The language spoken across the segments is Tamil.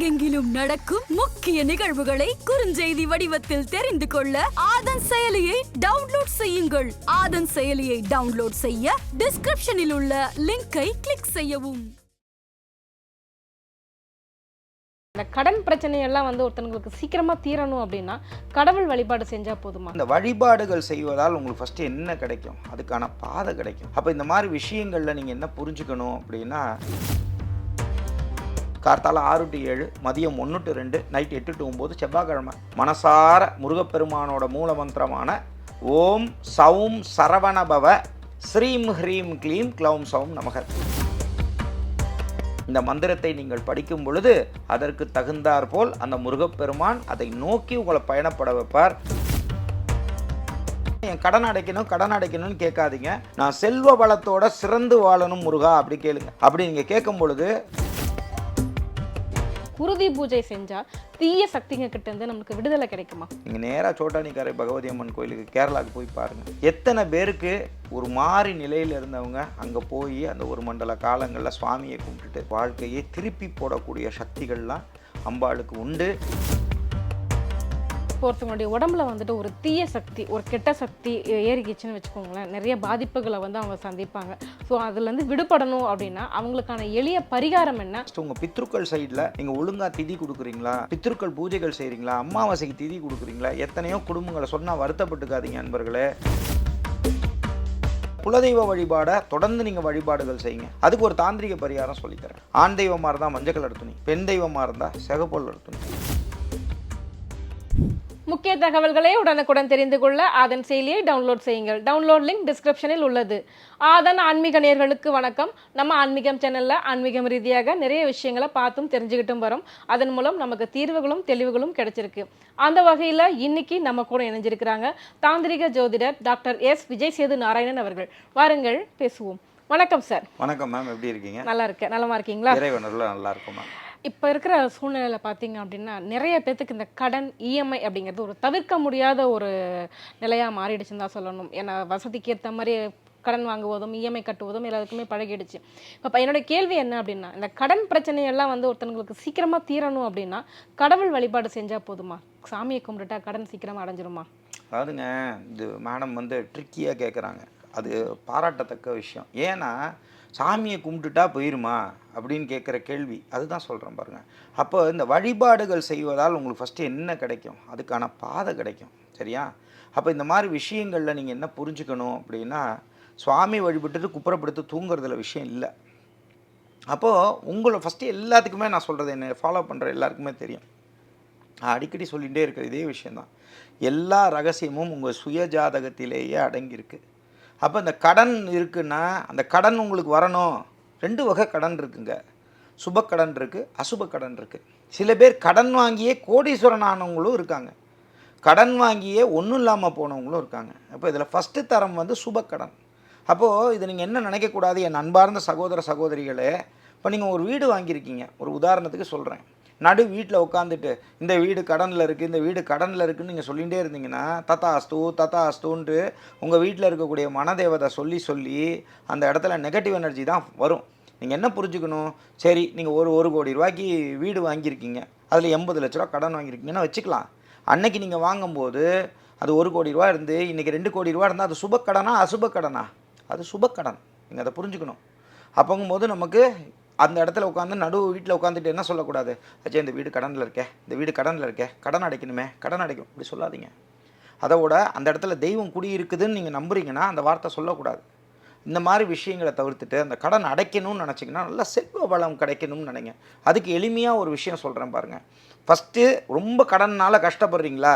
உலகெங்கிலும் நடக்கும் முக்கிய நிகழ்வுகளை குறுஞ்செய்தி வடிவத்தில் தெரிந்து கொள்ள ஆதன் செயலியை டவுன்லோட் செய்யுங்கள். ஆதன் செயலியை டவுன்லோட் செய்ய டிஸ்கிரிப்ஷனில் உள்ள லிங்கை கிளிக் செய்யவும். இந்த கடன் பிரச்சனையெல்லாம் வந்து ஒருத்தங்களுக்கு சீக்கிரமா தீரணும் அப்படின்னா கடவுள் வழிபாடு செஞ்சா போதுமா? இந்த வழிபாடுகள் செய்வதால் உங்களுக்கு ஃபஸ்ட்டு என்ன கிடைக்கும்? அதுக்கான பாதை கிடைக்கும். அப்போ இந்த மாதிரி விஷயங்களில் நீங்கள் என்ன புரிஞ்சுக்கணும் அப்படின்னா கார்த்தால ஆறு டு ஏழு மதியம் ஒன்று டு ரெண்டு நைட் எட்டு டு ஒம்பது செவ்வாய்க்கிழமை. மனசார முருகப்பெருமானோட மூல மந்திரமான ஓம் சவும் சரவணபவ ஸ்ரீம் ஹ்ரீம் க்ளீம் க்ளௌம் சவும் நமக. இந்த மந்திரத்தை நீங்கள் படிக்கும் பொழுது அதற்கு தகுந்தாற்போல் அந்த முருகப்பெருமான் அதை நோக்கி உங்களை பயணப்பட வைப்பார். என் கடன் அடைக்கணும் கடன் அடைக்கணும்னு கேட்காதீங்க. நான் செல்வ வளத்தோட சிறந்து வாழணும் முருகா அப்படி கேளுங்க. அப்படி நீங்கள் கேட்கும் பொழுது குருதி பூஜை செஞ்சால் தீய சக்திங்க கிட்ட இருந்து நமக்கு விடுதலை கிடைக்குமா? நீங்கள் நேராக சோட்டானிக்காரை பகவதி அம்மன் கோயிலுக்கு கேரளாவுக்கு போய் பாருங்கள் எத்தனை பேருக்கு ஒரு மாறி நிலையில் இருந்தவங்க அங்கே போய் அந்த ஒரு மண்டல காலங்களில் சுவாமியை கும்பிட்டுட்டு வாழ்க்கையை திருப்பி போடக்கூடிய சக்திகள்லாம் அம்பாளுக்கு உண்டு. இப்போ ஒருத்தவங்களுடைய உடம்புல வந்துட்டு ஒரு தீய சக்தி ஒரு கெட்ட சக்தி ஏறிக்கிச்சுன்னு வச்சுக்கோங்களேன். நிறைய பாதிப்புகளை வந்து அவங்க சந்திப்பாங்க. ஸோ அதுலேருந்து விடுபடணும் அப்படின்னா அவங்களுக்கான எளிய பரிகாரம் என்ன? உங்கள் பித்ருக்கள் சைடில் நீங்கள் ஒழுங்காக திதி கொடுக்குறீங்களா? பித்ருக்கள் பூஜைகள் செய்கிறீங்களா அமாவாசைக்கு திதி கொடுக்குறீங்களா? எத்தனையோ குடும்பங்களை சொன்னால் வருத்தப்பட்டுக்காதீங்க நண்பர்களே. குலதெய்வ வழிபாடை தொடர்ந்து நீங்கள் வழிபாடுகள் செய்யுங்க. அதுக்கு ஒரு தாந்திரிக பரிகாரம் சொல்லித்தரேன் ஆண் தெய்வமாக இருந்தால் மஞ்சள் கலர் துணி பெண் தெய்வமாக இருந்தால் சிகப்பு கலர் துணி முக்கிய தகவல்களை உடனுக்குடன் தெரிந்து கொள்ள ஆதன் செயலியை டவுன்லோட் செய்யுங்கள். டவுன்லோட் லிங்க் டிஸ்கிரிப்ஷனில் உள்ளது. ஆதன் ஆன்மீக நேயர்களுக்கு வணக்கம். நம்ம ஆன்மீகம் சேனல்ல ஆன்மீகம் ரீதியாக நிறைய விஷயங்களை பார்த்தும் தெரிஞ்சுக்கிட்டும் வரோம். அதன் மூலம் நமக்கு தீர்வுகளும் தெளிவுகளும் கிடைச்சிருக்கு. அந்த வகையில் இன்னைக்கு நம்ம கூட இணைஞ்சிருக்கிறாங்க தாந்திரிக ஜோதிடர் டாக்டர் எஸ். விஜய் சேது நாராயணன் அவர்கள். வாருங்கள் பேசுவோம். வணக்கம் சார். வணக்கம் மேம் எப்படி இருக்கீங்க? நல்லா இருக்கேன். நலமா இருக்கீங்களா? இறைவனரில் நல்லா இருக்கும் இப்போ இருக்கிற சூழ்நிலையில் பார்த்தீங்க அப்படின்னா நிறைய பேர்த்துக்கு இந்த கடன் இஎம்ஐ அப்படிங்கிறது ஒரு தவிர்க்க முடியாத ஒரு நிலையாக மாறிடுச்சுன்னு தான் சொல்லணும். ஏன்னா வசதிக்கு ஏற்ற மாதிரி கடன் வாங்குவதும் இஎம்ஐ கட்டுவதும் எல்லாருக்குமே பழகிடுச்சு. இப்போ என்னோட கேள்வி என்ன அப்படின்னா இந்த கடன் பிரச்சனையெல்லாம் வந்து ஒருத்தங்களுக்கு சீக்கிரமாக தீரணும் அப்படின்னா கடவுள் வழிபாடு செஞ்சால் போதுமா? சாமியை கும்பிட்டுட்டா கடன் சீக்கிரமாக அடைஞ்சிருமா? அதாவதுங்க இது மேடம் வந்து ட்ரிக்கியாக கேட்குறாங்க அது பாராட்டத்தக்க விஷயம். ஏன்னா சாமியை கும்பிட்டுட்டா போயிருமா அப்படின்னு கேட்குற கேள்வி. அதுதான் சொல்கிறேன் பாருங்கள் அப்போ இந்த வழிபாடுகள் செய்வதால் உங்களுக்கு ஃபஸ்ட்டு என்ன கிடைக்கும்? அதுக்கான பாதை கிடைக்கும். சரியா? அப்போ இந்த மாதிரி விஷயங்களில் நீங்கள் என்ன புரிஞ்சுக்கணும் அப்படின்னா சுவாமி வழிபட்டுட்டு குப்புறப்படுத்து தூங்குறதுல விஷயம் இல்லை. அப்போது உங்களை ஃபஸ்ட்டு எல்லாத்துக்குமே நான் சொல்கிறது என்ன? ஃபாலோ பண்ணுற எல்லாருக்குமே தெரியும். நான் அடிக்கடி சொல்லிகிட்டே இருக்கிற இதே விஷயந்தான் எல்லா ரகசியமும் உங்கள் சுய ஜாதகத்திலேயே அடங்கியிருக்கு. அப்போ இந்த கடன் இருக்குன்னா அந்த கடன் உங்களுக்கு வரணும். ரெண்டு வகை கடன் இருக்குங்க. சுப கடன் இருக்குது அசுப கடன் இருக்குது சில பேர் கடன் வாங்கியே கோடீஸ்வரன் ஆனவங்களும் இருக்காங்க. கடன் வாங்கியே ஒன்றும் இல்லாமல் போனவங்களும் இருக்காங்க. அப்போ இதில் ஃபஸ்ட்டு தரம் வந்து சுப கடன். அப்போது இது நீங்கள் என்ன நினைக்கக்கூடாது என் அன்பார்ந்த சகோதர சகோதரிகளே இப்போ நீங்கள் ஒரு வீடு வாங்கியிருக்கீங்க. ஒரு உதாரணத்துக்கு சொல்கிறேன் நடு வீட்டில் உட்காந்துட்டு இந்த வீடு கடனில் இருக்குது இந்த வீடு கடனில் இருக்குன்னு நீங்கள் சொல்லிகிட்டே இருந்தீங்கன்னா தத்தா அஸ்து தத்தா அஸ்துன்ட்டு உங்கள் வீட்டில் இருக்கக்கூடிய மனதேவதை சொல்லி சொல்லி அந்த இடத்துல நெகட்டிவ் எனர்ஜி தான் வரும். நீங்கள் என்ன புரிஞ்சுக்கணும்? சரி நீங்கள் ஒரு ஒரு கோடி ரூபாய்க்கு வீடு வாங்கியிருக்கீங்க. அதில் எண்பது லட்ச ரூபா கடன் வாங்கியிருக்கீங்கன்னா வச்சுக்கலாம். அன்னைக்கு நீங்கள் வாங்கும்போது அது ஒரு கோடி ரூபா இருந்து இன்றைக்கி ரெண்டு கோடி ரூபா இருந்தால் அது சுபக்கடனா அசுபக்கடனா? அது சுப கடன் நீங்கள் அதை புரிஞ்சுக்கணும். அப்போங்கும்போது நமக்கு அந்த இடத்துல உட்காந்து நடு வீட்டில் உட்காந்துட்டு என்ன சொல்லக்கூடாது? அச்சா இந்த வீடு கடனில் இருக்கே. இந்த வீடு கடனில் இருக்கே. கடன் அடைக்கணுமே. கடன் அடைக்கும். இப்படி சொல்லாதீங்க. அதோட அந்த இடத்துல தெய்வம் குடியிருக்குதுன்னு நீங்கள் நம்புறீங்கன்னா அந்த வார்த்தை சொல்லக்கூடாது. இந்த மாதிரி விஷயங்களை தவிர்த்துட்டு அந்த கடன் அடைக்கணும்னு நினச்சிங்கன்னா நல்லா செல்வ வளம் கிடைக்கணும்னு நினைங்க. அதுக்கு எளிமையாக ஒரு விஷயம் சொல்கிறேன் பாருங்கள் ஃபஸ்ட்டு ரொம்ப கடன்னால் கஷ்டப்படுறீங்களா?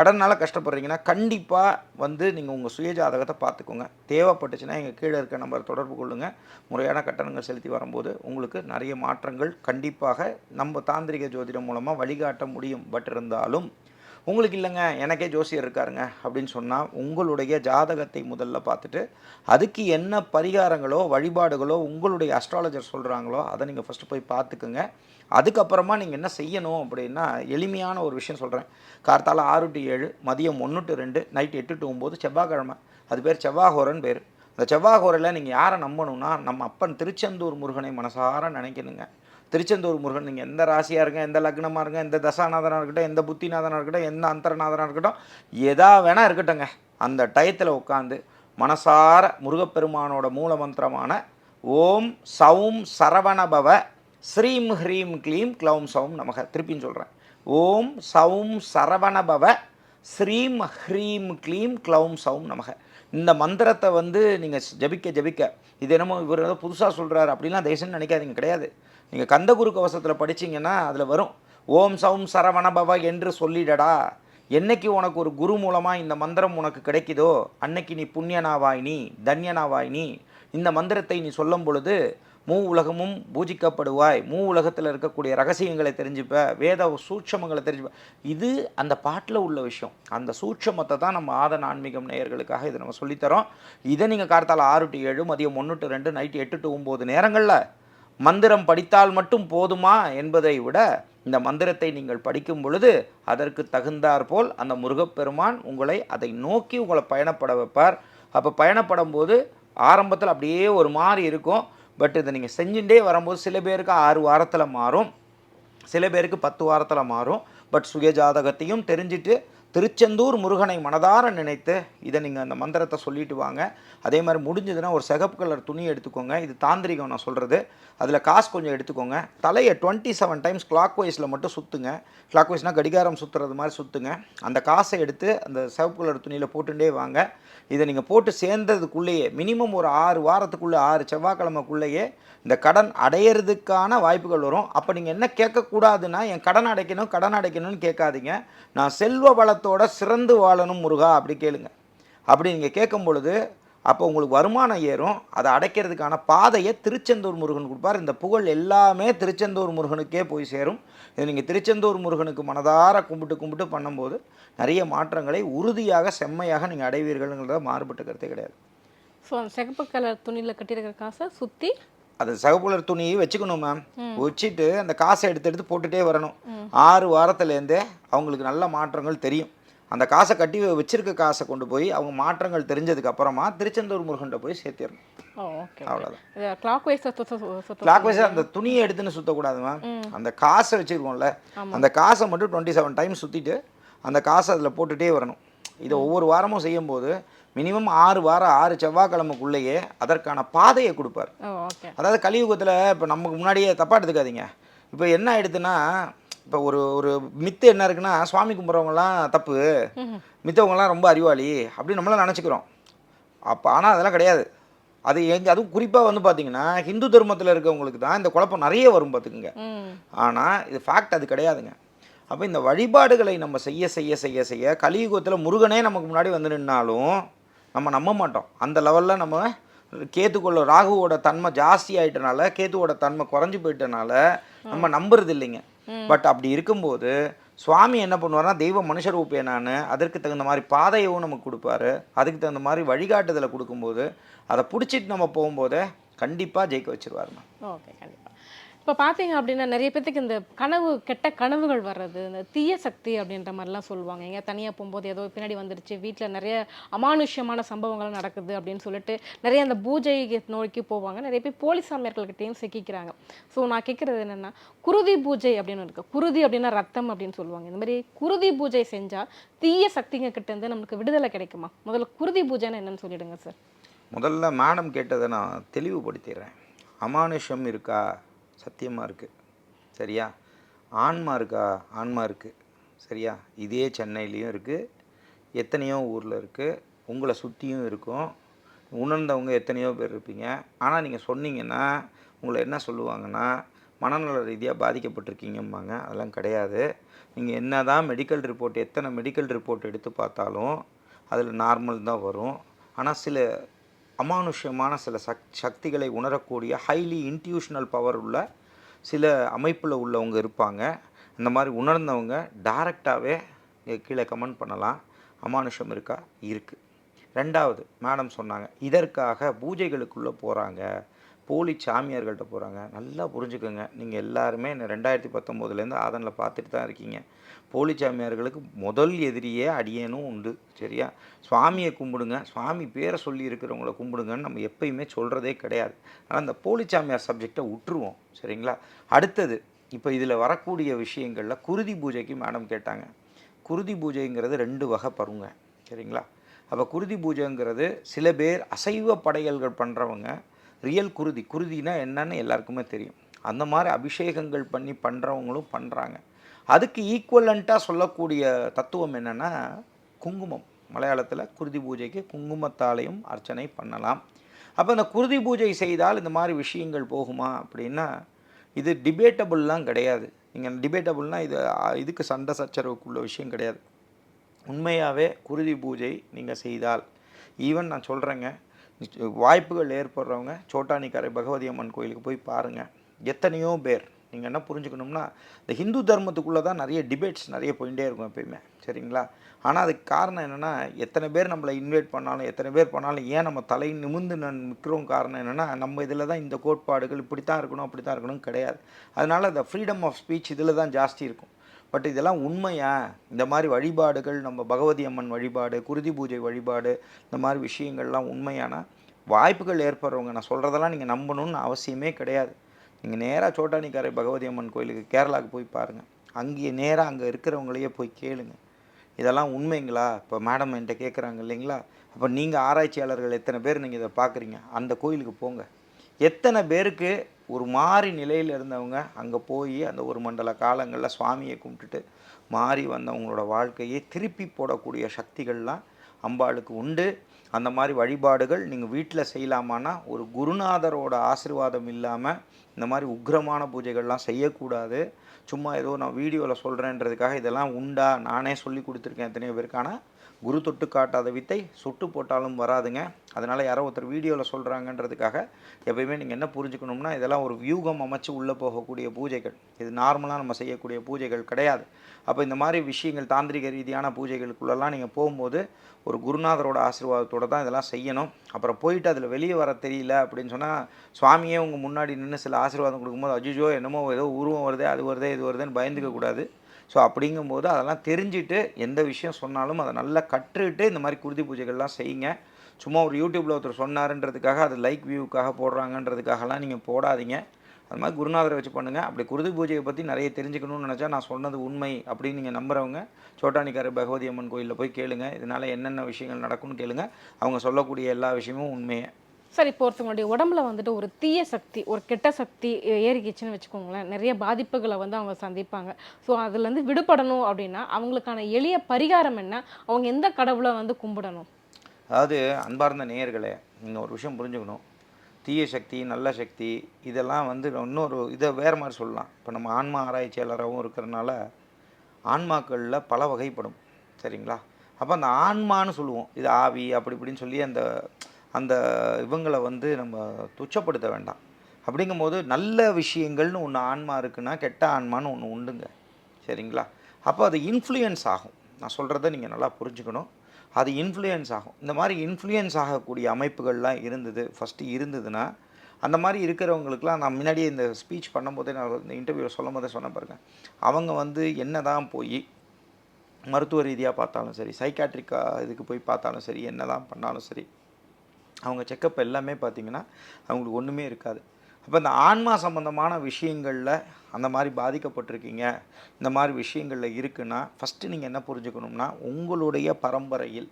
கடனால் கஷ்டப்படுறீங்கன்னா கண்டிப்பாக வந்து நீங்கள் உங்கள் சுயஜாதகத்தை பார்த்துக்கோங்க. தேவைப்பட்டுச்சுன்னா எங்கள் கீழே இருக்க நம்பர் தொடர்பு கொள்ளுங்கள் முறையான கட்டணங்கள் செலுத்தி வரும்போது உங்களுக்கு நிறைய மாற்றங்கள் கண்டிப்பாக நம்ம தாந்திரிக ஜோதிடம் மூலமாக வழிகாட்ட முடியும். பட் இருந்தாலும் உங்களுக்கு இல்லைங்க எனக்கே ஜோசியர் இருக்காருங்க அப்படின்னு சொன்னால் உங்களுடைய ஜாதகத்தை முதல்ல பார்த்துட்டு அதுக்கு என்ன பரிகாரங்களோ வழிபாடுகளோ உங்களுடைய அஸ்ட்ராலஜர் சொல்கிறாங்களோ அதை நீங்கள் ஃபஸ்ட்டு போய் பார்த்துக்குங்க. அதுக்கப்புறமா நீங்கள் என்ன செய்யணும் அப்படின்னா எளிமையான ஒரு விஷயம் சொல்கிறேன் கார்த்தால ஆறு டு ஏழு மதியம் ஒன்று டு ரெண்டு நைட் எட்டு டு ஒம்பது செவ்வாய்க்கிழமை. அது பேர் செவ்வாகோரன் பேர். அந்த செவ்வாகோரில் நீங்கள் யாரை நம்பணும்னா நம்ம அப்பன் திருச்செந்தூர் முருகனை மனசார நினைக்கணுங்க. திருச்செந்தூர் முருகன் நீங்கள் எந்த ராசியாக இருங்க எந்த லக்னமாக இருங்க எந்த தசாநாதனாக இருக்கட்டும் எந்த புத்திநாதனாக இருக்கட்டும் எந்த அந்தரநாதனாக இருக்கட்டும் எதா வேணால் இருக்கட்டும்ங்க. அந்த டயத்தில் உட்காந்து மனசார முருகப்பெருமானோட மூல மந்திரமான ஓம் சவும் சரவணபவ ஸ்ரீம் ஹ்ரீம் க்ளீம் க்ளௌம் சௌம் நமக. திருப்பின்னு சொல்கிறேன் ஓம் சௌம் சரவணபவ ஸ்ரீம் ஹ்ரீம் க்ளீம் க்ளௌம் சௌம் நமக. இந்த மந்திரத்தை வந்து நீங்கள் ஜபிக்க ஜபிக்க. இது என்னமோ இவர் ஏதோ புதுசாக சொல்கிறாரு அப்படிலாம் தயவுசெய்து நினைக்காதீங்க. கிடையாது. நீங்கள் கந்தகுரு கவசத்தில் படிச்சீங்கன்னா அதில் வரும். ஓம் சௌம் சரவணபவ என்று சொல்லிடடா. என்னைக்கு உனக்கு ஒரு குரு மூலமாக இந்த மந்திரம் உனக்கு கிடைக்குதோ அன்னைக்கு நீ புண்ணியனாவாய் நீ தன்யனாவாய் நீ இந்த மந்திரத்தை நீ சொல்லும் பொழுது மூ உலகமும் பூஜிக்கப்படுவாய். மூ உலகத்தில் இருக்கக்கூடிய ரகசியங்களை தெரிஞ்சுப்ப வேத சூட்சமங்களை தெரிஞ்சுப்ப. இது அந்த பாட்டில் உள்ள விஷயம். அந்த சூட்சமத்தை தான் நம்ம ஆதன ஆன்மீகம் நேயர்களுக்காக இதை நம்ம சொல்லித்தரோம். இதை நீங்கள் கார்த்தால் ஆறு டு ஏழு மதியம் ஒன்று டு ரெண்டு நைட்டு எட்டு டு ஒம்பது நேரங்களில் மந்திரம் படித்தால் மட்டும் போதுமா என்பதை விட இந்த மந்திரத்தை நீங்கள் படிக்கும் பொழுது அதற்கு தகுந்தாற்போல் அந்த முருகப்பெருமான் உங்களை அதை நோக்கி உங்களை பயணப்பட வைப்பார். அப்போ பயணப்படும் போது ஆரம்பத்தில் அப்படியே ஒரு மாதிரி இருக்கும். பட் இதை நீங்கள் செஞ்சுட்டே வரும்போது சில பேருக்கு ஆறு வாரத்தில் மாறும். சில பேருக்கு பத்து வாரத்தில் மாறும். பட் சுயஜாதகத்தையும் தெரிஞ்சுட்டு திருச்செந்தூர் முருகனை மனதார நினைத்து இதை நீங்கள் அந்த மந்திரத்தை சொல்லிட்டு வாங்க. அதே மாதிரி முடிஞ்சதுன்னா ஒரு சிகப்பு கலர் துணி எடுத்துக்கோங்க. இது தாந்திரிகம் நான் சொல்கிறது அதில் காசு கொஞ்சம் எடுத்துக்கோங்க. தலையை டுவெண்ட்டி செவன் டைம்ஸ் கிளாக் வைஸில் மட்டும் சுற்றுங்க கிளாக் வைஸ்னால் கடிகாரம் சுற்றுறது மாதிரி சுற்றுங்க அந்த காசை எடுத்து அந்த சிவப்பு கலர் துணியில் போட்டுகிட்டே வாங்க. இதை நீங்கள் போட்டு சேர்ந்ததுக்குள்ளேயே மினிமம் ஒரு ஆறு வாரத்துக்குள்ளே ஆறு செவ்வாய்க்கிழமைக்குள்ளேயே இந்த கடன் அடையிறதுக்கான வாய்ப்புகள் வரும். அப்போ நீங்கள் என்ன கேட்கக்கூடாதுன்னா என் கடன் அடைக்கணும் கடன் அடைக்கணும்னு கேட்காதீங்க. நான் செல்வ வளத்தோட சிறந்து வாழணும் முருகா அப்படி கேளுங்க. அப்படி நீங்கள் கேட்கும் பொழுது அப்போ உங்களுக்கு வருமானம் ஏறும். அதை அடைக்கிறதுக்கான பாதையை திருச்செந்தூர் முருகன் கொடுப்பார். இந்த புகழ் எல்லாமே திருச்செந்தூர் முருகனுக்கே போய் சேரும். இது நீங்கள் திருச்செந்தூர் முருகனுக்கு மனதார கும்பிட்டு கும்பிட்டு பண்ணும்போது நிறைய மாற்றங்களை உறுதியாக செம்மையாக நீங்கள் அடைவீர்கள்ங்கிறத மாறுபட்ட கருத்தே கிடையாது. ஸோ அந்த சிகப்பு கலர் துணியில் கட்டியிருக்கிற காசை சுற்றி அது சகப்புலர் துணியை வச்சுக்கணும் மேம் வச்சுட்டு அந்த காசை எடுத்து எடுத்து போட்டுட்டே வரணும். ஆறு வாரத்துலேருந்தே அவங்களுக்கு நல்ல மாற்றங்கள் தெரியும். அந்த காசை கட்டி வச்சிருக்க காசை கொண்டு போய் அவங்க மாற்றங்கள் தெரிஞ்சதுக்கு அப்புறமா திருச்செந்தூர் முருகன்கிட்ட போய் சேர்த்திடணும். அவ்வளோதான் கிளாக் வைஸ் அந்த துணியை எடுத்துன்னு சுற்றக்கூடாது மேம் அந்த காசை வச்சுருக்கோம்ல அந்த காசை மட்டும் டுவெண்ட்டி செவன் டைம் சுற்றிட்டு அந்த காசை அதில் போட்டுகிட்டே வரணும். இதை ஒவ்வொரு வாரமும் செய்யும்போது மினிமம் ஆறு வாரம் ஆறு செவ்வாய்க்கிழமைக்குள்ளேயே அதற்கான பாதையை கொடுப்பார். அதாவது கலியுகத்தில் இப்போ நமக்கு முன்னாடியே தப்பாக எடுத்துக்காதீங்க. இப்போ என்ன ஆயிடுதுன்னா இப்போ ஒரு ஒரு மித்து என்ன இருக்குன்னா சுவாமி கும்பிட்றவங்கலாம் தப்பு மித்தவங்கலாம் ரொம்ப அறிவாளி அப்படின்னு நம்மளாம் நினச்சிக்கிறோம். அப்போ ஆனால் அதெல்லாம் கிடையாது. அது எங்க அதுவும் குறிப்பாக வந்து பார்த்தீங்கன்னா ஹிந்து தர்மத்தில் இருக்கவங்களுக்கு தான் இந்த குழப்பம் நிறைய வரும் பார்த்துக்குங்க ஆனால் இது ஃபேக்ட் அது கிடையாதுங்க. அப்போ இந்த வழிபாடுகளை நம்ம செய்ய செய்ய செய்ய செய்ய கலியுகத்தில் முருகனே நமக்கு முன்னாடி வந்து நின்னாலும் நம்ம நம்ப மாட்டோம். அந்த லெவலில் நம்ம கேத்துக்குள்ள ராகுவோட தன்மை ஜாஸ்தி ஆயிட்டனால கேத்துவோட தன்மை குறைஞ்சு போயிட்டனால நம்ம நம்புறது இல்லைங்க பட் அப்படி இருக்கும்போது சுவாமி என்ன பண்ணுவார்னா தெய்வ மனுஷ ரூபேனான்னு அதற்கு தகுந்த மாதிரி பாதையவும் நமக்கு கொடுப்பாரு. அதுக்கு தகுந்த மாதிரி வழிகாட்டுதலை கொடுக்கும்போது அதை பிடிச்சிட்டு நம்ம போகும்போதே கண்டிப்பாக ஜெயிக்க வச்சிருவாருமா. ஓகே கண்டிப்பாக இப்போ பார்த்தீங்க அப்படின்னா நிறைய பேத்துக்கு இந்த கனவு கெட்ட கனவுகள் வர்றது இந்த தீய சக்தி அப்படின்ற மாதிரிலாம் சொல்லுவாங்க. எங்கே தனியாக போகும்போது ஏதோ பின்னாடி வந்துருச்சு வீட்டில் நிறைய அமானுஷ்யமான சம்பவங்கள் நடக்குது அப்படின்னு சொல்லிட்டு நிறைய அந்த பூஜை நோக்கி போவாங்க. நிறைய பேர் போலீஸ் சாமியார்கள்கிட்டையும் சிக்கிக்கிறாங்க. ஸோ நான் கேட்குறது என்னென்னா குருதி பூஜை அப்படின்னு இருக்குது குருதி அப்படின்னா ரத்தம் அப்படின்னு சொல்லுவாங்க. இந்த மாதிரி குருதி பூஜை செஞ்சால் தீய சக்திங்க கிட்டேருந்து நமக்கு விடுதலை கிடைக்குமா? முதல்ல குருதி பூஜைன்னு என்னன்னு சொல்லிடுங்க சார் முதல்ல மேடம் கேட்டதை நான் தெளிவுபடுத்திடுறேன். அமானுஷம் இருக்கா? சத்தியமாக இருக்குது சரியா? ஆன்மா இருக்கா? ஆன்மா இருக்குது சரியா? இதே சென்னையிலையும் இருக்குது எத்தனையோ ஊரில் இருக்குது உங்களை சுற்றியும் இருக்கும். உணர்ந்தவங்க எத்தனையோ பேர் இருப்பீங்க. ஆனால் நீங்கள் சொன்னீங்கன்னா உங்களை என்ன சொல்லுவாங்கன்னா மனநல ரீதியாக பாதிக்கப்பட்டிருக்கீங்கம்பாங்க. அதெல்லாம் கிடையாது. நீங்கள் என்ன தான் மெடிக்கல் ரிப்போர்ட் எத்தனை மெடிக்கல் ரிப்போர்ட் எடுத்து பார்த்தாலும் அதில் நார்மல் தான் வரும். ஆனால் சில அமானுஷ்யமான சில சக் சக்திகளை உணரக்கூடிய ஹைலி இன்ட்யூஷனல் பவர் உள்ள சில அமைப்பில் உள்ளவங்க இருப்பாங்க. இந்த மாதிரி உணர்ந்தவங்க டைரெக்டாகவே கீழே கமெண்ட் பண்ணலாம். அமானுஷம் இருக்கா? இருக்குது ரெண்டாவது மேடம் சொன்னாங்க இதற்காக பூஜைகளுக்குள்ளே போகிறாங்க போலி சாமியார்கள்ட்ட போகிறாங்க நல்லா புரிஞ்சுக்கோங்க. நீங்கள் எல்லாருமே ரெண்டாயிரத்தி பத்தொம்போதுலேருந்து ஆதனில் பார்த்துட்டு தான் இருக்கீங்க. போலி சாமியார்களுக்கு முதல் எதிரியே அடியேனும் உண்டு. சரியா? சுவாமியை கும்பிடுங்க. சுவாமி பேரை சொல்லி இருக்கிறவங்கள கும்பிடுங்கன்னு நம்ம எப்பயுமே சொல்கிறதே கிடையாது. ஆனால் அந்த போலி சாமியார் சப்ஜெக்டை விட்டுருவோம் சரிங்களா? அடுத்தது இப்போ இதில் வரக்கூடிய விஷயங்களில் குருதி பூஜைக்கு மேடம் கேட்டாங்க. குருதி பூஜைங்கிறது ரெண்டு வகை பருங்க. சரிங்களா? அப்போ குருதி பூஜைங்கிறது சில பேர் அசைவ படையல்கள் பண்ணுறவங்க ரியல் குருதி. குருதினா என்னன்னு எல்லாருக்குமே தெரியும். அந்த மாதிரி அபிஷேகங்கள் பண்ணி பண்ணுறவங்களும் பண்ணுறாங்க அதுக்கு ஈக்குவலண்ட்டாக சொல்லக்கூடிய தத்துவம் என்னென்னா குங்குமம். மலையாளத்தில் குருதி பூஜைக்கு குங்குமத்தாலையும் அர்ச்சனை பண்ணலாம். அப்போ இந்த குருதி பூஜை செய்தால் இந்த மாதிரி விஷயங்கள் போகுமா அப்படின்னா இது டிபேட்டபுள்லாம் கிடையாது. நீங்கள் டிபேட்டபுள்னால் இது இதுக்கு சண்டை சச்சரவுக்குள்ள விஷயம் கிடையாது. உண்மையாகவே குருதி பூஜை நீங்கள் செய்தால். ஈவன் நான் சொல்கிறேங்க வாய்ப்புகள் ஏற்படுறவங்க சோட்டானிக்கரை பகவதி அம்மன் கோயிலுக்கு போய் பாருங்கள் எத்தனையோ பேர். நீங்கள் என்ன புரிஞ்சுக்கணும்னா இந்த ஹிந்து தர்மத்துக்குள்ளே தான் நிறைய டிபேட்ஸ் நிறைய போயிட்டே இருக்கும் எப்பயுமே. சரிங்களா? ஆனால் அதுக்கு காரணம் என்னென்னா எத்தனை பேர் நம்மளை இன்வைட் பண்ணாலும் எத்தனை பேர் பண்ணாலும் ஏன் நம்ம தலை நிமிர்ந்து நான் நிற்கிறோம் காரணம் என்னென்னா நம்ம இதில் தான் இந்த கோட்பாடுகள் இப்படி தான் இருக்கணும் அப்படி தான் இருக்கணும் கிடையாது. அதனால் இந்த ஃப்ரீடம் ஆஃப் ஸ்பீச் இதில் தான் ஜாஸ்தி இருக்கும். பட் இதெல்லாம் உண்மையா? இந்த மாதிரி வழிபாடுகள் நம்ம பகவதி அம்மன் வழிபாடு குருதி பூஜை வழிபாடு இந்த மாதிரி விஷயங்கள்லாம் உண்மையான? வாய்ப்புகள் ஏற்படுறவங்க நான் சொல்கிறதெல்லாம் நீங்கள் நம்பணும்னு அவசியமே கிடையாது. நீங்கள் நேராக சோட்டானிக்காரை பகவதி அம்மன் கோயிலுக்கு கேரளாவுக்கு போய் பாருங்கள் அங்கேயே நேராக அங்கே இருக்கிறவங்களையே போய் கேளுங்க. இதெல்லாம் உண்மைங்களா? இப்போ மேடம் என்கிட்ட கேட்குறாங்க இல்லைங்களா? அப்போ நீங்கள் ஆராய்ச்சியாளர்கள் எத்தனை பேர் நீங்கள் இதை பார்க்குறீங்க அந்த கோயிலுக்கு போங்க. எத்தனை பேருக்கு ஒரு மாறி நிலையில் இருந்தவங்க அங்கே போய் அந்த ஒரு மண்டல காலங்களில் சுவாமியை கும்பிட்டுட்டு மாறி வந்தவங்களோட வாழ்க்கையை திருப்பி போடக்கூடிய சக்திகள்லாம் அம்பாளுக்கு உண்டு. அந்த மாதிரி வழிபாடுகள் நீங்கள் வீட்டில் செய்யலாமான்னா ஒரு குருநாதரோட ஆசீர்வாதம் இல்லாமல் இந்த மாதிரி உக்ரமான பூஜைகள்லாம் செய்யக்கூடாது. சும்மா ஏதோ நான் வீடியோவில் சொல்கிறேன்றதுக்காக இதெல்லாம் உண்டா? நானே சொல்லி கொடுத்துருக்கேன் எத்தனையோ பேருக்கு. ஆனால் குரு தொட்டு காட்டாத வித்தை சுட்டு போட்டாலும் வராதுங்க. அதனால் யாரோ ஒருத்தர் வீடியோவில் சொல்கிறாங்கன்றதுக்காக எப்பயுமே நீங்கள் என்ன புரிஞ்சுக்கணும்னா இதெல்லாம் ஒரு வியூகம் அமைச்சு உள்ளே போகக்கூடிய பூஜைகள். இது நார்மலாக நம்ம செய்யக்கூடிய பூஜைகள் கிடையாது. அப்போ இந்த மாதிரி விஷயங்கள் தாந்திரிக ரீதியான பூஜைகளுக்குள்ளெல்லாம் நீங்கள் போகும்போது ஒரு குருநாதரோட ஆசீர்வாதத்தோடு தான் இதெல்லாம் செய்யணும். அப்புறம் போயிட்டு அதில் வெளியே வர தெரியல அப்படின்னு சொன்னால் சுவாமியே உங்கள் முன்னாடி நின்று சில ஆசீர்வாதம் கொடுக்கும்போது அஜிஜோ என்னமோ ஏதோ உருவம் வருதே அது வருதே இது வருதுன்னு பயந்துக்க கூடாது. ஸோ அப்படிங்கும்போது அதெல்லாம் தெரிஞ்சுட்டு எந்த விஷயம் சொன்னாலும் அதை நல்லா கற்றுக்கிட்டு இந்த மாதிரி குருதி பூஜைகள்லாம் செய்யுங்க. சும்மா ஒரு யூடியூப்பில் ஒருத்தர் சொன்னாருன்றதுக்காக அது லைக் வியூக்காக போடுறாங்கன்றதுக்காகலாம் நீங்கள் போடாதீங்க. அது மாதிரி குருநாதரை வச்சு பண்ணுங்கள் அப்படி குருதி பூஜையை பற்றி நிறைய தெரிஞ்சுக்கணும்னு நினச்சா நான் சொன்னது உண்மை அப்படின்னு நீங்கள் நம்புகிறவங்க சோட்டானிக்கார பகவதி அம்மன் கோயிலில் போய் கேளுங்க. இதனால் என்னென்ன விஷயங்கள் நடக்கும்னு கேளுங்க. அவங்க சொல்லக்கூடிய எல்லா விஷயமும் உண்மையை. சார் இப்போ ஒருத்தவங்களுடைய உடம்புல வந்துட்டு ஒரு தீய சக்தி ஒரு கெட்ட சக்தி ஏறிக்கிச்சுன்னு வச்சுக்கோங்களேன். நிறைய பாதிப்புகளை வந்து அவங்க சந்திப்பாங்க. ஸோ அதுலேருந்து விடுபடணும் அப்படின்னா அவங்களுக்கான எளிய பரிகாரம் என்ன? அவங்க எந்த கடவுளை வந்து கும்பிடணும்? அதாவது அன்பார்ந்த நேயர்களே நீங்கள் ஒரு விஷயம் புரிஞ்சுக்கணும். தீய சக்தி நல்ல சக்தி இதெல்லாம் வந்து இன்னொரு இதை வேறு மாதிரி சொல்லலாம். இப்போ நம்ம ஆன்மா ஆராய்ச்சியாளராகவும் இருக்கிறனால ஆன்மாக்களில் பல வகைப்படும். சரிங்களா? அப்போ அந்த ஆன்மான்னு சொல்லுவோம். இது ஆவி அப்படி இப்படின்னு சொல்லி அந்த அந்த இவங்களை வந்து நம்ம துச்சப்படுத்த வேண்டாம். அப்படிங்கும்போது நல்ல விஷயங்கள்னு ஒன்று ஆன்மா இருக்குன்னா கெட்ட ஆன்மான்னு ஒன்று உண்டுங்க. சரிங்களா? அப்போ அது இன்ஃப்ளூயன்ஸ் ஆகும். நான் சொல்கிறத நீங்கள் நல்லா புரிஞ்சுக்கணும். அது இன்ஃப்ளூயன்ஸ் ஆகும். இந்த மாதிரி இன்ஃப்ளூயன்ஸ் ஆகக்கூடிய அமைப்புகள்லாம் இருந்தது ஃபஸ்ட்டு இருந்ததுன்னா அந்த மாதிரி இருக்கிறவங்களுக்குலாம் நான் முன்னாடியே இந்த ஸ்பீச் பண்ணும்போதே நான் இந்த இன்டர்வியூவில் சொல்லும் போதே சொன்ன பாருங்க. அவங்க வந்து என்ன தான் போய் மருத்துவ ரீதியாக பார்த்தாலும் சரி சைக்காட்ரிக்கா இதுக்கு போய் பார்த்தாலும் சரி என்ன தான் பண்ணாலும் சரி அவங்க செக்கப் எல்லாமே பார்த்தீங்கன்னா அவங்களுக்கு ஒன்றுமே இருக்காது. அப்போ இந்த ஆன்மா சம்மந்தமான விஷயங்களில் அந்த மாதிரி பாதிக்கப்பட்டிருக்கீங்க இந்த மாதிரி விஷயங்களில் இருக்குன்னா ஃபஸ்ட்டு நீங்கள் என்ன புரிஞ்சுக்கணும்னா உங்களுடைய பரம்பரையில்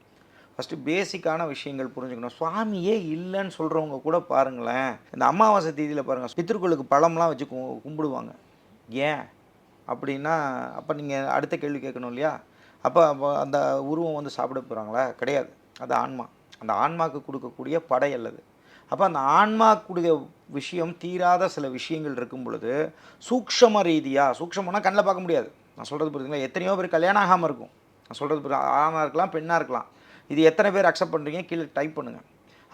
ஃபஸ்ட்டு பேசிக்கான விஷயங்கள் புரிஞ்சுக்கணும். சுவாமியே இல்லைன்னு சொல்கிறவங்க கூட பாருங்களேன். இந்த அமாவாசை தேதியில் பாருங்கள் பித்திருக்களுக்கு பழம்லாம் வச்சு கு- கும்பிடுவாங்க. ஏன்? அப்படின்னா அப்போ நீங்கள் அடுத்த கேள்வி கேட்கணும் இல்லையா? அப்போ அப்போ அந்த உருவம் வந்து சாப்பிட போகிறாங்களா கிடையாது. அது ஆன்மா. அந்த ஆன்மாக்கு கொடுக்கக்கூடிய படை அல்லது. அப்போ அந்த ஆன்மா கூடிய விஷயம் தீராத சில விஷயங்கள் இருக்கும் பொழுது சூக்ஷம ரீதியாக சூக்ஷமனா கண்ணில் பார்க்க முடியாது. நான் சொல்கிறது புரியுதுங்களா? எத்தனையோ பேர் கல்யாணம் ஆகாமல் இருக்கும். நான் சொல்கிறது ஆணாக இருக்கலாம் பெண்ணாக இருக்கலாம். இது எத்தனை பேர் அக்செப்ட் பண்ணுறீங்க கீழே டைப் பண்ணுங்கள்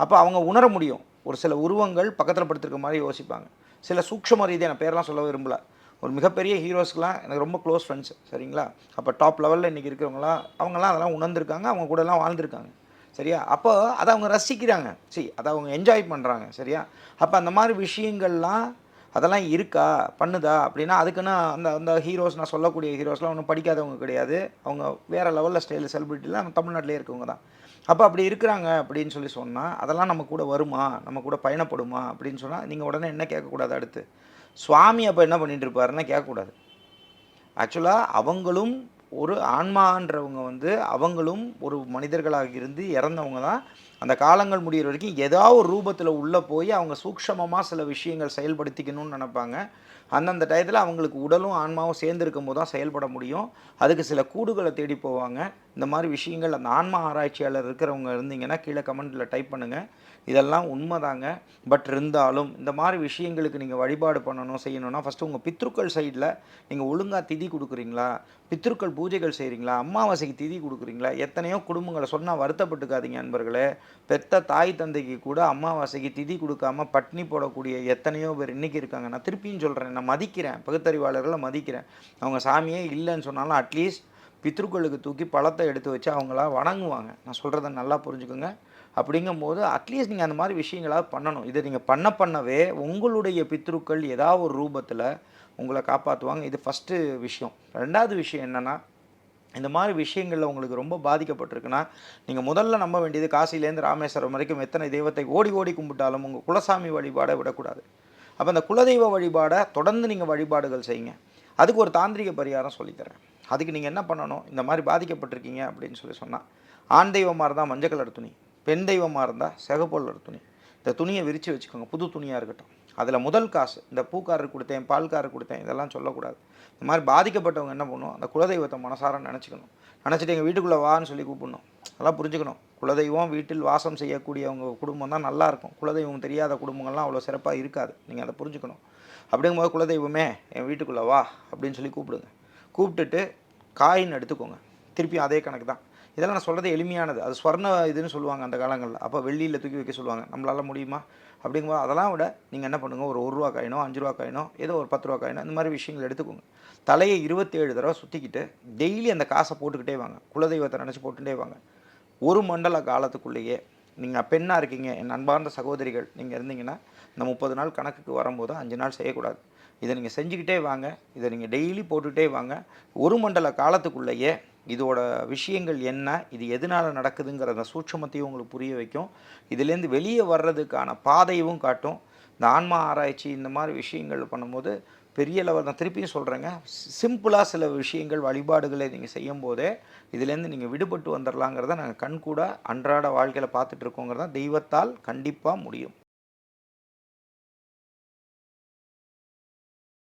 அப்போ அவங்க உணர முடியும். ஒரு சில உருவங்கள் பக்கத்தில் படுத்திருக்க மாதிரி யோசிப்பாங்க. சில சூக்ஷம ரீதியாக நான் பேரெலாம் சொல்ல விரும்பல. ஒரு மிகப்பெரிய ஹீரோஸ்க்கெலாம் எனக்கு ரொம்ப க்ளோஸ் ஃப்ரெண்ட்ஸ் சரிங்களா? அப்போ டாப் லெவலில் இன்றைக்கி இருக்கிறவங்களாம் அவங்கெல்லாம் அதெல்லாம் உணர்ந்திருக்காங்க அவங்க கூடலாம் வாழ்ந்திருக்காங்க. சரியா? அப்போ அதை அவங்க ரசிக்கிறாங்க. சரி அதை அவங்க என்ஜாய் பண்ணுறாங்க சரியா? அப்போ அந்த மாதிரி விஷயங்கள்லாம் அதெல்லாம் இருக்கா? பண்ணுதா? அப்படின்னா அதுக்குன்னு அந்த அந்த ஹீரோஸ் நான் சொல்லக்கூடிய ஹீரோஸ்லாம் ஒன்றும் படிக்காதவங்க கிடையாது. அவங்க வேறு லெவலில் ஸ்டைல் செலிபிரிட்டிலாம் நம்ம தமிழ்நாட்டிலே இருக்கவங்க தான். அப்போ அப்படி இருக்கிறாங்க அப்படின்னு சொல்லி சொன்னால் அதெல்லாம் நம்ம கூட வருமா? நம்ம கூட பயணப்படுமா? அப்படின்னு சொன்னால் நீங்கள் உடனே என்ன கேட்கக்கூடாது அடுத்து? சுவாமி அப்போ என்ன பண்ணிட்டு இருப்பாருன்னா கேட்கக்கூடாது. ஆக்சுவலாக அவங்களும் ஒரு ஆன்மான்றவங்க வந்து அவங்களும் ஒரு மனிதர்களாக இருந்து இறந்தவங்க தான். அந்த காலங்கள் முடிகிற வரைக்கும் ஏதாவது ஒரு ரூபத்தில் உள்ளே போய் அவங்க சூக்ஷமமாக சில விஷயங்கள் செயல்படுத்திக்கணும்னு நினைப்பாங்க. அந்தந்த டயத்தில் அவங்களுக்கு உடலும் ஆன்மாவும் சேர்ந்துருக்கும் போது தான் செயல்பட முடியும். அதுக்கு சில கூடுகளை தேடி போவாங்க. இந்த மாதிரி விஷயங்கள் அந்த ஆன்மா ஆராய்ச்சியாளர் இருக்கிறவங்க இருந்தீங்கன்னா கீழே கமெண்ட்டில் டைப் பண்ணுங்கள் இதெல்லாம் உண்மைதாங்க. பட் இருந்தாலும் இந்த மாதிரி விஷயங்களுக்கு நீங்கள் வழிபாடு பண்ணணும் செய்யணும்னா ஃபஸ்ட்டு உங்கள் பித்ருக்கள் சைடில் நீங்கள் ஒழுங்காக திதி கொடுக்குறீங்களா? பித்ருக்கள் பூஜைகள் செய்கிறீங்களா அமாவாசைக்கு திதி கொடுக்குறீங்களா? எத்தனையோ குடும்பங்களை சொன்னால் வருத்தப்பட்டுக்காதீங்க நண்பர்களே பெத்த தாய் தந்தைக்கு கூட அமாவாசைக்கு திதி கொடுக்காம பட்னி போடக்கூடிய எத்தனையோ பேர் இன்றைக்கி இருக்காங்க. நான் திருப்பியும் சொல்கிறேன் நான் மதிக்கிறேன். பகுத்தறிவாளர்களை மதிக்கிறேன். அவங்க சாமியே இல்லைன்னு சொன்னாலும் அட்லீஸ்ட் பித்ருக்களுக்கு தூக்கி பழத்தை எடுத்து வச்சு அவங்களா வணங்குவாங்க. நான் சொல்கிறத நல்லா புரிஞ்சுக்கோங்க. அப்படிங்கும்போது அட்லீஸ்ட் நீங்கள் அந்த மாதிரி விஷயங்களாவது பண்ணணும். இதை நீங்கள் பண்ண பண்ணவே உங்களுடைய பித்ருக்கள் ஏதாவது ஒரு ரூபத்தில் உங்களை காப்பாற்றுவாங்க இது ஃபஸ்ட்டு விஷயம். ரெண்டாவது விஷயம் என்னென்னா இந்த மாதிரி விஷயங்களில் உங்களுக்கு ரொம்ப பாதிக்கப்பட்டிருக்குன்னா நீங்கள் முதல்ல நம்ப வேண்டியது காசிலேருந்து ராமேஸ்வரம் வரைக்கும் எத்தனை தெய்வத்தை ஓடி ஓடி கும்பிட்டாலும் உங்கள் குலசாமி வழிபாடை விடக்கூடாது. அப்போ அந்த குலதெய்வ வழிபாடை தொடர்ந்து நீங்கள் வழிபாடுகள் செய்யுங்க. அதுக்கு ஒரு தாந்திரிக பரிகாரம் சொல்லித்தரேன் அதுக்கு நீங்கள் என்ன பண்ணணும்? இந்த மாதிரி பாதிக்கப்பட்டிருக்கீங்க அப்படின்னு சொல்லி சொன்னால் ஆண் தெய்வமாக இருந்தால் மஞ்சள் கலர் துணி. பெண் தெய்வமாக இருந்தால் சிகப்பொல்லர் துணி. இந்த துணியை விரித்து வச்சுக்கோங்க. புது துணியாக இருக்கட்டும். அதில் முதல் காசு இந்த பூக்காரர் கொடுத்தேன் பால்காரர் கொடுத்தேன் இதெல்லாம் சொல்லக்கூடாது. இந்த மாதிரி பாதிக்கப்பட்டவங்க என்ன பண்ணணும் அந்த குலதெய்வத்தை மனசார நினச்சிக்கணும். நினச்சிட்டு எங்கள் வீட்டுக்குள்ளே வான்னு சொல்லி கூப்பிடணும். அதெல்லாம் புரிஞ்சுக்கணும். குலதெய்வம் வீட்டில் வாசம் செய்யக்கூடியவங்க குடும்பம் தான் நல்லாயிருக்கும் குலதெய்வம் தெரியாத குடும்பங்கள்லாம் அவ்வளோ சிறப்பாக இருக்காது. நீங்கள் அதை புரிஞ்சுக்கணும். அப்படிங்கும்போது குலதெய்வமே என் வீட்டுக்குள்ளே வா அப்படின்னு சொல்லி கூப்பிடுங்க. கூப்பிட்டுட்டு காயின் எடுத்துக்கோங்க. திருப்பி அதே கணக்கு தான். இதெல்லாம் நான் சொல்கிறது எளிமையானது. அது ஸ்வர்ண இதுன்னு சொல்லுவாங்க அந்த காலங்களில். அப்போ வெள்ளியில் தூக்கி வைக்க சொல்லுவாங்க. நம்மளால் முடியுமா? அப்படிங்கும்போது அதெல்லாம் விட நீங்கள் என்ன பண்ணுங்கள் ஒரு ஒரு ரூபா காயினோ அஞ்சு ரூபா காயினோ ஏதோ ஒரு பத்து ரூபா காயினோ இந்த மாதிரி விஷயங்கள் எடுத்துக்கோங்க. தலையை இருபத்தேழு தடவை சுற்றிக்கிட்டு டெய்லி அந்த காசை போட்டுக்கிட்டே வாங்க. குலதெய்வத்தை நினச்சி போட்டுகிட்டே வாங்க. ஒரு மண்டல காலத்துக்குள்ளேயே நீங்கள் பெண்ணாக இருக்கீங்க என் அன்பார்ந்த சகோதரிகள் நீங்கள் இருந்தீங்கன்னா இந்த முப்பது நாள் கணக்குக்கு வரும்போது அஞ்சு நாள் செய்யக்கூடாது. இதை நீங்கள் செஞ்சுக்கிட்டே வாங்க. இதை நீங்கள் டெய்லி போட்டுக்கிட்டே வாங்க. ஒரு மண்டல காலத்துக்குள்ளேயே இதோட விஷயங்கள் என்ன இது எதனால் நடக்குதுங்கிற சூட்சமத்தையும் உங்களுக்கு புரிய வைக்கும். இதுலேருந்து வெளியே வர்றதுக்கான பாதையும் காட்டும். இந்த ஆன்மா ஆராய்ச்சி இந்த மாதிரி விஷயங்கள் பண்ணும்போது பெரிய லெவல் நான் திருப்பியும் சொல்கிறேங்க சிம்பிளாக சில விஷயங்கள் வழிபாடுகளை நீங்கள் செய்யும் போதே இதுலேருந்து நீங்கள் விடுபட்டு வந்துடலாங்கிறத நாங்கள் கண்கூட அன்றாட வாழ்க்கையில் பார்த்துட்ருக்கோங்கிறத தெய்வத்தால் கண்டிப்பாக முடியும்.